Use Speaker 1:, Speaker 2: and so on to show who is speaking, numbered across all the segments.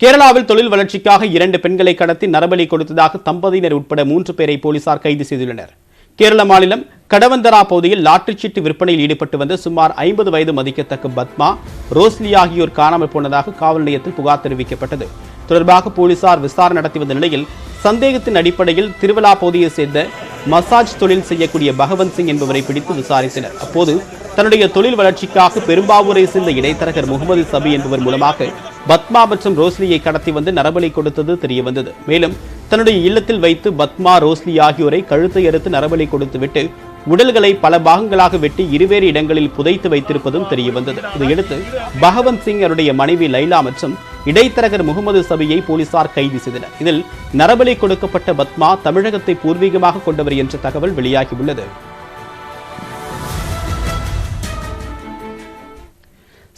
Speaker 1: கேரளாவில் தொழில் வளர்ச்சிக்காக இரண்டு பெண்களை கடத்தி நரபலி கொடுத்ததாக தம்பதியினர் உட்பட மூன்று பேரை போலீசார் கைது செய்துள்ளனர். கேரள மாநிலம் கடவந்தரா பகுதியில் லாட்டரி சீட்டு விற்பனையில் ஈடுபட்டு வந்த சுமார் ஐம்பது வயது மதிக்கத்தக்க பத்மா ரோஸ்லி ஆகியோர் காணாமல் போனதாக காவல் நிலையத்தில் புகார் தெரிவிக்கப்பட்டது. தொடர்பாக போலீசார் விசாரணை நடத்தி வந்த நிலையில் சந்தேகத்தின் அடிப்படையில் திருவிழா பகுதியைச் சேர்ந்த மசாஜ் தொழில் செய்யக்கூடிய பகவந்த் சிங் என்பவரை பிடித்து விசாரித்தனர். அப்போது தன்னுடைய தொழில் வளர்ச்சிக்காக பெரும்பாவூரை சேர்ந்த இடைத்தரகர் முகமது சபி என்பவர் மூலமாக பத்மா மற்றும் ரோஸ்லியை கடத்தி வந்து நரபலி கொடுத்தது தெரிய வந்தது மேலும் தன்னுடைய இல்லத்தில் வைத்து பத்மா ரோஸ்லி ஆகியோரை கழுத்தை அறுத்து நரபலி கொடுத்துவிட்டு உடல்களை பல பாகங்களாக வெட்டி இருவேறு இடங்களில் புதைத்து வைத்திருப்பதும் தெரிய வந்தது இதையடுத்து பகவந்த் சிங் அவருடைய மனைவி லைலா மற்றும் இடைத்தரகர் முகமது சபியை போலீசார் கைது செய்தனர். இதில் நரபலி கொடுக்கப்பட்ட பத்மா தமிழகத்தை பூர்வீகமாக கொண்டவர் என்ற தகவல் வெளியாகியுள்ளது.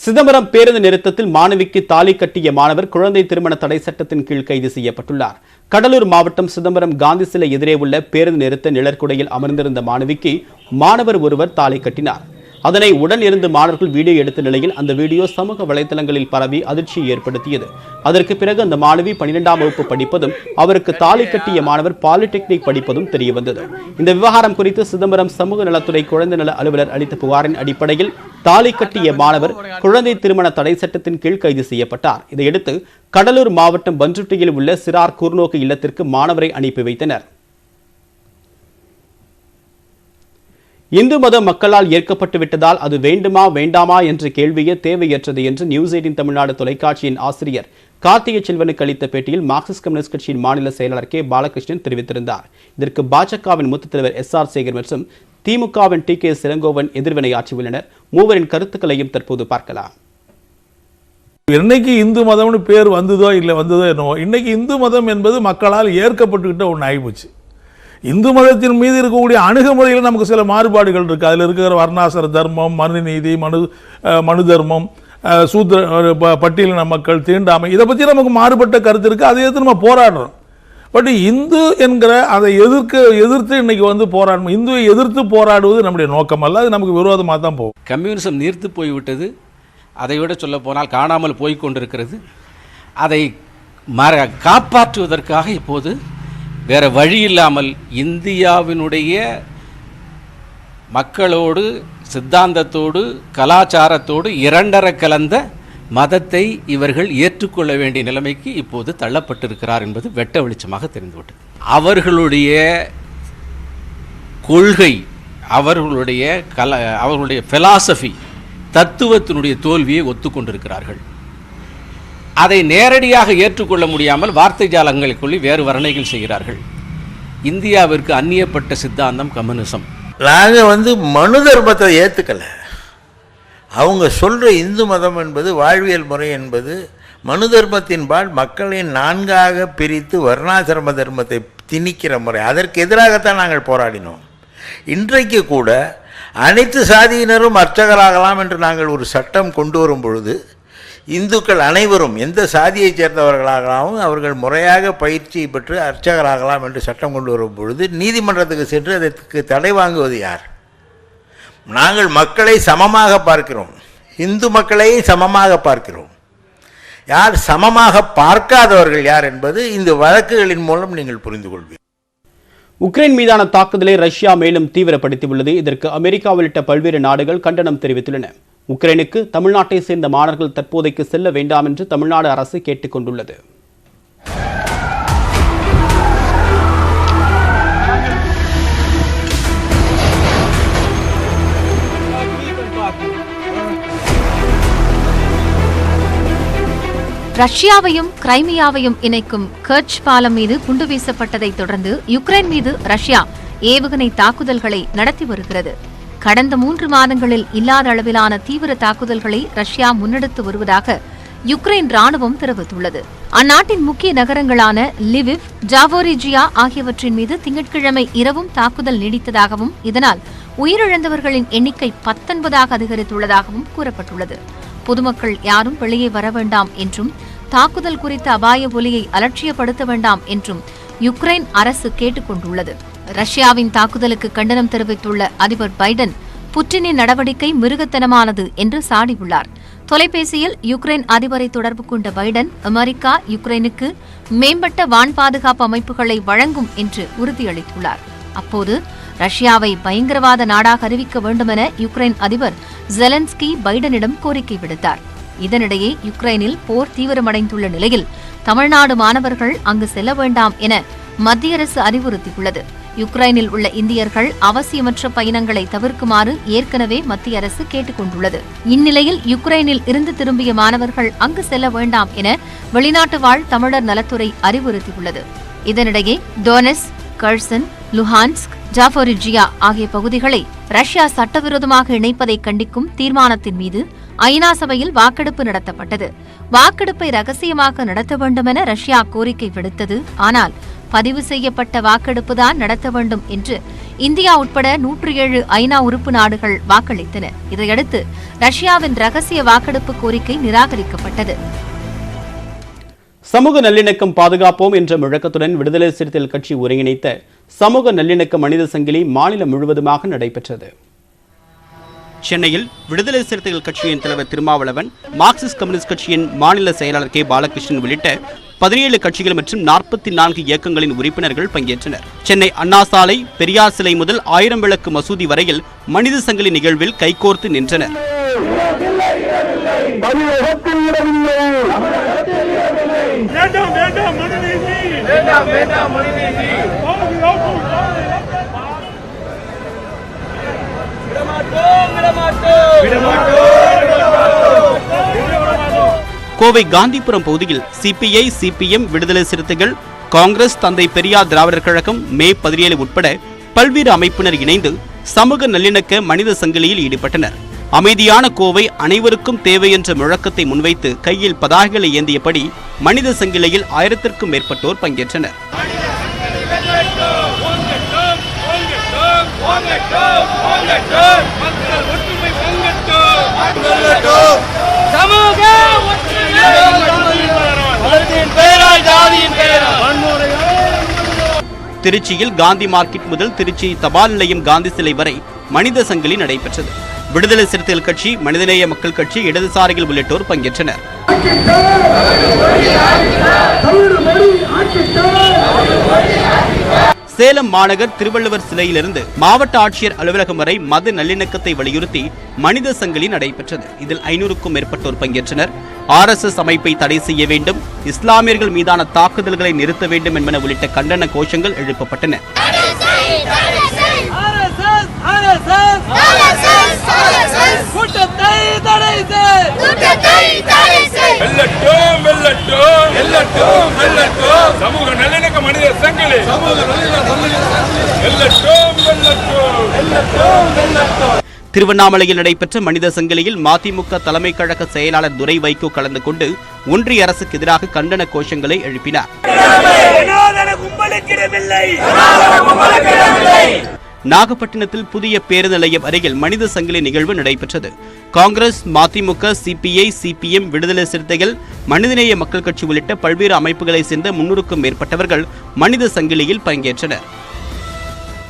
Speaker 1: சிதம்பரம் பேருந்து நிறுத்தத்தில் மாணவிக்கு தாலி கட்டிய மாணவர் குழந்தை திருமண தடை சட்டத்தின் கீழ் கைது செய்யப்பட்டுள்ளார். கடலூர் மாவட்டம் சிதம்பரம் காந்தி சிலை எதிரே உள்ள பேருந்து நிறுத்த நிழற்குடையில் அமர்ந்திருந்த மாணவிக்கு மாணவர் ஒருவர் தாலி கட்டினார். அதனை உடன் இருந்து மாணவர்கள் வீடியோ எடுத்த நிலையில் அந்த வீடியோ சமூக வலைதளங்களில் பரவி அதிர்ச்சியை ஏற்படுத்தியது. அதற்கு பிறகு அந்த மாணவி பன்னிரெண்டாம் வகுப்பு படிப்பதும் அவருக்கு தாலி கட்டிய மாணவர் பாலிடெக்னிக் படிப்பதும் தெரிய வந்தது இந்த விவகாரம் குறித்து சிதம்பரம் சமூக நலத்துறை குழந்தை நல அலுவலர் அளித்த புகாரின் அடிப்படையில் தாலி கட்டிய மாணவர் குழந்தை திருமண தடை சட்டத்தின் கீழ் கைது செய்யப்பட்டார். இதையடுத்து கடலூர் மாவட்டம் பஞ்சுட்டியில் உள்ள சிறார் கூர்நோக்கு இல்லத்திற்கு மாணவரை அனுப்பி வைத்தனர். இந்து மத மக்களால் ஏற்கப்பட்டு விட்டதால் அது வேண்டுமா வேண்டாமா என்ற கேள்வியே தேவையற்றது என்று நியூஸ் எயிட்டின் தமிழ்நாடு தொலைக்காட்சியின் ஆசிரியர் கார்த்திகை செல்வனுக்கு அளித்த பேட்டியில் மார்க்சிஸ்ட் கம்யூனிஸ்ட் கட்சியின் மாநில செயலாளர் கே. பாலகிருஷ்ணன் தெரிவித்திருந்தார். இதற்கு பாஜகவின் மூத்த தலைவர் எஸ். ஆர். சேகர் மற்றும் திமுகவின் டி. கே. சிலங்கோவன் எதிர்வினையாற்றியுள்ளனர் மூவரின் கருத்துக்களையும் தற்போது பார்க்கலாம்.
Speaker 2: இன்னைக்கு இந்து மதம்னு பேர் வந்ததோ இல்லை வந்ததோ என்னவோ இன்னைக்கு இந்து மதம் என்பது மக்களால் ஏற்கப்பட்டுக்கிட்ட ஒன்று ஆகிப்போச்சு இந்து மதத்தின் மீது இருக்கக்கூடிய அணுகுமுறையில் நமக்கு சில மாறுபாடுகள் இருக்குது அதில் இருக்கிற வர்ணாசர தர்மம் மனு நீதி மனு மனு தர்மம் சூத்திர ப- பட்டியலின மக்கள் தீண்டாமை இதை பற்றி நமக்கு மாறுபட்ட கருத்து இருக்குது அதை எதிர்த்து நம்ம போராடுறோம். பட் இந்து என்கிற அதை எதிர்க்க எதிர்த்து இன்னைக்கு வந்து போராடணும். இந்துவை எதிர்த்து போராடுவது நம்முடைய நோக்கம் அல்ல. அது நமக்கு விரோதமாக தான் போகும்.
Speaker 3: கம்யூனிசம் நீர்த்து போய்விட்டது அதை விட சொல்ல போனால் காணாமல் போய்கொண்டிருக்கிறது அதை மற காப்பாற்றுவதற்காக இப்போது வேறு வழி இல்லாமல் இந்தியாவினுடைய மக்களோடு சித்தாந்தத்தோடு கலாச்சாரத்தோடு இரண்டர கலந்த மதத்தை இவர்கள் ஏற்றுக்கொள்ள வேண்டிய நிலைமைக்கு இப்போது தள்ளப்பட்டிருக்கிறார் என்பது வெட்ட வெளிச்சமாக தெரிந்துவிட்டது. அவர்களுடைய கொள்கை அவர்களுடைய கல அவர்களுடைய ஃபிலாசபி தத்துவத்தினுடைய தோல்வியை ஒத்துக்கொண்டிருக்கிறார்கள். அதை நேரடியாக ஏற்றுக்கொள்ள முடியாமல் வார்த்தை ஜாலங்களுக்குள்ளி வேறு வர்ணைகள் செய்கிறார்கள். இந்தியாவிற்கு அந்நியப்பட்ட சித்தாந்தம் கம்யூனிசம்.
Speaker 4: நாங்கள் வந்து மனு தர்மத்தை ஏற்றுக்கல அவங்க சொல்கிற இந்து மதம் என்பது வாழ்வியல் முறை என்பது மனு தர்மத்தின்பால் மக்களை நான்காக பிரித்து வர்ணாசிரம தர்மத்தை திணிக்கிற முறை. அதற்கு எதிராகத்தான் நாங்கள் போராடினோம். இன்றைக்கு கூட அனைத்து சாதியினரும் அர்ச்சகராகலாம் என்று நாங்கள் ஒரு சட்டம் கொண்டு வரும் பொழுது இந்துக்கள் அனைவரும் எந்த சாதியைச் சேர்ந்தவர்களாகலாம் அவர்கள் முறையாக பயிற்சி பெற்று அர்ச்சகராகலாம் என்று சட்டம் கொண்டு வரும் பொழுது நீதிமன்றத்துக்கு சென்று அதற்கு தடை வாங்குவது யார்? நாங்கள் மக்களை சமமாக பார்க்கிறோம். இந்து மக்களை சமமாக பார்க்கிறோம். யார் சமமாக பார்க்காதவர்கள் யார் என்பது இந்த வழக்குகளின் மூலம் நீங்கள் புரிந்து கொள்வீர்கள்.
Speaker 1: உக்ரைன் மீதான தாக்குதலை ரஷ்யா மேலும் தீவிரப்படுத்தியுள்ளது. இதற்கு அமெரிக்கா உள்ளிட்ட பல்வேறு நாடுகள் கண்டனம் தெரிவித்துள்ளன. உக்ரைனுக்கு தமிழ்நாட்டை சேர்ந்த மாணவர்கள் தற்போதைக்கு செல்ல வேண்டாம் என்று தமிழ்நாடு அரசு கேட்டுக் கொண்டுள்ளது.
Speaker 5: ரஷ்யாவையும் கிரைமியாவையும் இணைக்கும் கர்ச் பாலம் மீது குண்டு வீசப்பட்டதைத் தொடர்ந்து யுக்ரைன் மீது ரஷ்யா ஏவுகணை தாக்குதல்களை நடத்தி வருகிறது. கடந்த மூன்று மாதங்களில் இல்லாத அளவிலான தீவிர தாக்குதல்களை ரஷ்யா முன்னெடுத்து வருவதாக யுக்ரைன் ராணுவம் தெரிவித்துள்ளது. அந்நாட்டின் முக்கிய நகரங்களான லிவிவ் ஜாவோரிஜியா ஆகியவற்றின் மீது திங்கட்கிழமை இரவும் தாக்குதல் நீடித்ததாகவும் இதனால் உயிரிழந்தவர்களின் எண்ணிக்கை பத்தொன்பதாக அதிகரித்துள்ளதாகவும் கூறப்பட்டுள்ளது. பொதுமக்கள் யாரும் வெளியே வர வேண்டாம் என்றும் தாக்குதல் குறித்த அபாய ஒலியை அலட்சியப்படுத்த வேண்டாம் என்றும் யுக்ரைன் அரசு கேட்டுக் கொண்டுள்ளது ரஷ்யாவின் தாக்குதலுக்கு கண்டனம் தெரிவித்துள்ள அதிபர் பைடன் புட்டினின் நடவடிக்கை மிருகத்தனமானது என்று சாடியுள்ளார். தொலைபேசியில் யுக்ரைன் அதிபரை தொடர்பு கொண்ட பைடன் அமெரிக்கா யுக்ரைனுக்கு மேம்பட்ட வான் பாதுகாப்பு அமைப்புகளை வழங்கும் என்று உறுதியளித்துள்ளார். அப்போது ரஷ்யாவை பயங்கரவாத நாடாக அறிவிக்க வேண்டுமென யுக்ரைன் அதிபர் ஜெலன்ஸ்கி பைடனிடம் கோரிக்கை விடுத்தார். இதனிடையே யுக்ரைனில் போர் தீவிரமடைந்துள்ள நிலையில் தமிழ்நாடு மாணவர்கள் அங்கு செல்ல வேண்டாம் என மத்திய அரசு அறிவுறுத்தியுள்ளது. யுக்ரைனில் உள்ள இந்தியர்கள் அவசியமற்ற பயணங்களை தவிர்க்குமாறு ஏற்கனவே மத்திய அரசு கேட்டுக் கொண்டுள்ளது இந்நிலையில் யுக்ரைனில் இருந்து திரும்பிய மாணவர்கள் அங்கு செல்ல வேண்டாம் என வெளிநாட்டு வாழ் தமிழர் நலத்துறை அறிவுறுத்தியுள்ளது. இதனிடையே டோனஸ் கர்சன் லுஹான்ஸ்க் ஜாஃபோரிஜியா ஆகிய பகுதிகளை ரஷ்யா சட்டவிரோதமாக இணைப்பதை கண்டிக்கும் தீர்மானத்தின் மீது ஐநா சபையில் வாக்கெடுப்பு நடத்தப்பட்டது. வாக்கெடுப்பை ரகசியமாக நடத்த வேண்டுமென ரஷ்யா கோரிக்கை விடுத்தது. ஆனால் பதிவு செய்யப்பட்ட வாக்கெடுப்புதான் நடத்த வேண்டும் என்று இந்தியா உட்பட நூற்று ஏழு ஐநா உறுப்பு நாடுகள் வாக்களித்தன. இதையடுத்து ரஷ்யாவின் ரகசிய வாக்கெடுப்பு கோரிக்கை நிராகரிக்கப்பட்டது.
Speaker 6: சமூக நல்லிணக்கம் பாதுகாப்போம் என்ற முழக்கத்துடன் விடுதலை சிறுத்தைகள் கட்சி ஒருங்கிணைத்த சமூக நல்லிணக்க மனித சங்கிலி மாநிலம் முழுவதுமாக நடைபெற்றது. சென்னையில் விடுதலை சிறுத்தைகள் கட்சியின் தலைவர் திருமாவளவன் மார்க்சிஸ்ட் கம்யூனிஸ்ட் கட்சியின் மாநில செயலாளர் கே. பாலகிருஷ்ணன் உள்ளிட்ட பதினேழு கட்சிகள் மற்றும் நாற்பத்தி நான்கு இயக்கங்களின் உறுப்பினர்கள் பங்கேற்றனர். சென்னை அண்ணா சாலை பெரியார் சிலை முதல் ஆயிரம் விளக்கு மசூதி வரையில் மனித சங்கிலி நிகழ்வில் கைகோர்த்து நின்றனர்.
Speaker 7: விடமாட்டோம் விடமாட்டோம் மனுநீதி வேண்டாம் வேண்டாம் மனுநீதி
Speaker 6: கோவை காந்திபுரம் பகுதியில் சிபிஐ சிபிஎம் விடுதலை சிறுத்தைகள் காங்கிரஸ் தந்தை பெரியார் திராவிடர் கழகம் மே பதினேழு உட்பட பல்வேறு அமைப்பினர் இணைந்து சமூக நல்லிணக்க மனித சங்கிலியில் ஈடுபட்டனர். அமைதியான கோவை அனைவருக்கும் தேவை என்ற முழக்கத்தை முன்வைத்து கையில் பதாகைகளை ஏந்தியபடி மனித சங்கிலியில் ஆயிரத்திற்கும் மேற்பட்டோர் பங்கேற்றனர்.
Speaker 7: சமூக
Speaker 6: திருச்சியில் காந்தி மார்க்கெட் முதல் திருச்சி தபால் நிலையம் காந்தி சிலை வரை மனித சங்கிலி நடைபெற்றது. விடுதலை சிறுத்தைகள் கட்சி மனிதநேய மக்கள் கட்சி இடதுசாரிகள் உள்ளிட்டோர் பங்கேற்றனர். சேலம் மாநகர் திருவள்ளுவர் சிலையிலிருந்து மாவட்ட ஆட்சியர் அலுவலகம் வரை மத நல்லிணக்கத்தை வலியுறுத்தி மனித சங்கிலி நடைபெற்றது. இதில் ஐநூறுக்கும் மேற்பட்டோர் பங்கேற்றனர். ஆர்எஸ்எஸ் அமைப்பை தடை செய்ய வேண்டும் இஸ்லாமியர்கள் மீதான தாக்குதல்களை நிறுத்த வேண்டும் என்பன உள்ளிட்ட கண்டன கோஷங்கள் எழுப்பப்பட்டன.
Speaker 8: சமூக நல்லிணக்க மனித சங்கிலி. சமூக
Speaker 6: திருவண்ணாமலையில் நடைபெற்ற மனித சங்கிலியில் மதிமுக தலைமை கழக செயலாளர் துரை வைகோ கலந்து கொண்டு ஒன்றிய அரசுக்கு எதிராக கண்டன கோஷங்களை எழுப்பினார். நாகப்பட்டினத்தில் புதிய பேருந்து நிலையம் அருகில் மனித சங்கிலி நிகழ்வு நடைபெற்றது. காங்கிரஸ் மதிமுக சிபிஐ சிபிஎம் விடுதலை சிறுத்தைகள் மனிதநேய மக்கள் கட்சி உள்ளிட்ட பல்வேறு அமைப்புகளைச் சேர்ந்த முன்னூறுக்கும் மேற்பட்டவர்கள் மனித சங்கிலியில் பங்கேற்றனர்.